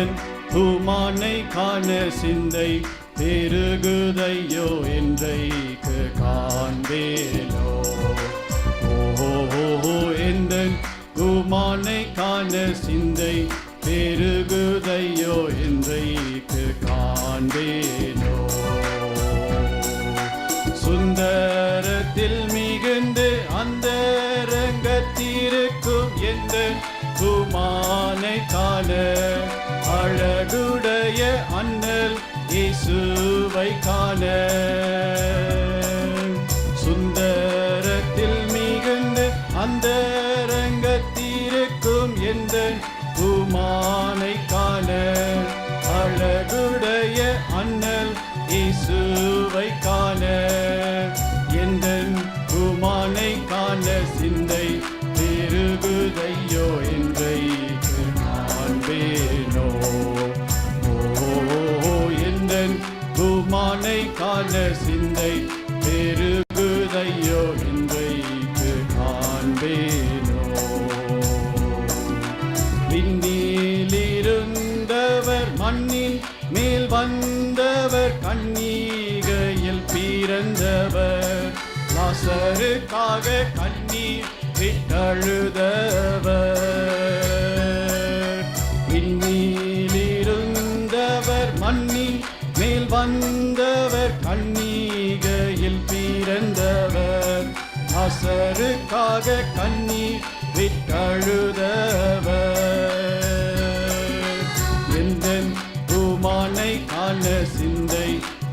இந்த பூமானை காண சிந்தை பெருகுதையோ என்றைக்கு காண்பேனோ? ஓஹோ எந்த பூமானை காண சிந்தை பெருகுதையோ என்றைக்கு காண்பேனோ? சுந்தரத்தில் மிகுந்து அந்த ரங்கத்திருக்கும் எந்த குமானை காண அழகுடைய அண்ணல் இயேசுவை காண. சுந்தரத்தில் மிகுந்த அந்த ரங்கத்திருக்கும் எந்த குமானை காண. அழகுடைய அண்ணல் இயேசுவை காண. சிந்தை பெருகுதையோ இன்றைக்கு காண்பேனோ. விண்ணிலிருந்தவர் மண்ணின் மேல் வந்தவர் கண்ணீகையில் பிறந்தவர் லாசருக்காக கண்ணீர் விட்டழுதவர் கண்ணீகையில் அசருக்காக கண்ணீர் விட்டழுதவர். எந்தன் பூமானை காண சிந்தை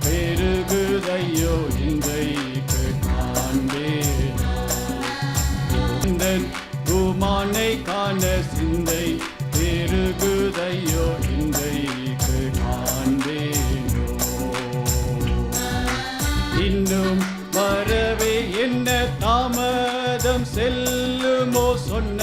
பெருகுதையோ இன்றைக்கு காண்பேனோ இந்த பூமானை காண சிந்தை பெருகுதையோ இன்றைக்கு காண்பேனோ இன்னும் வரவே என்ன தாமதம் செல்லுமோ சொன்ன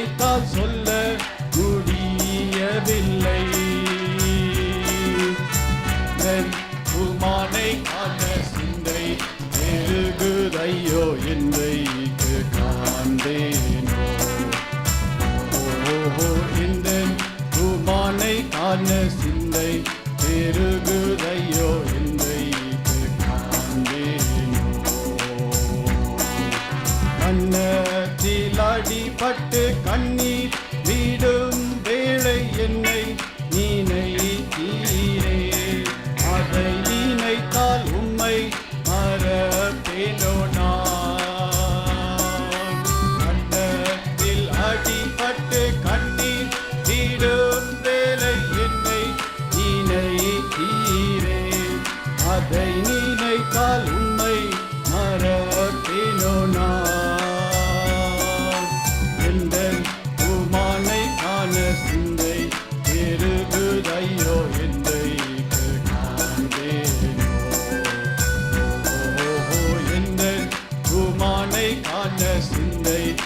நினைத்தால் சொல்ல முடியவில்லை உமானை காண சிந்தை எழுகுதையோ என்றைக்கு காண்பேனோ? ஓஹோ இந்த உமானை காண சிந்தை பெருகுதை நீனை தீரே அதை நினைத்தால் உம்மை மறப்பேனோ நான் கண்ணத்தில் அடிபட்டு கண்ணீர் தீடும் வேலை என்னை நீனை தீரே அதை kardeşindeyim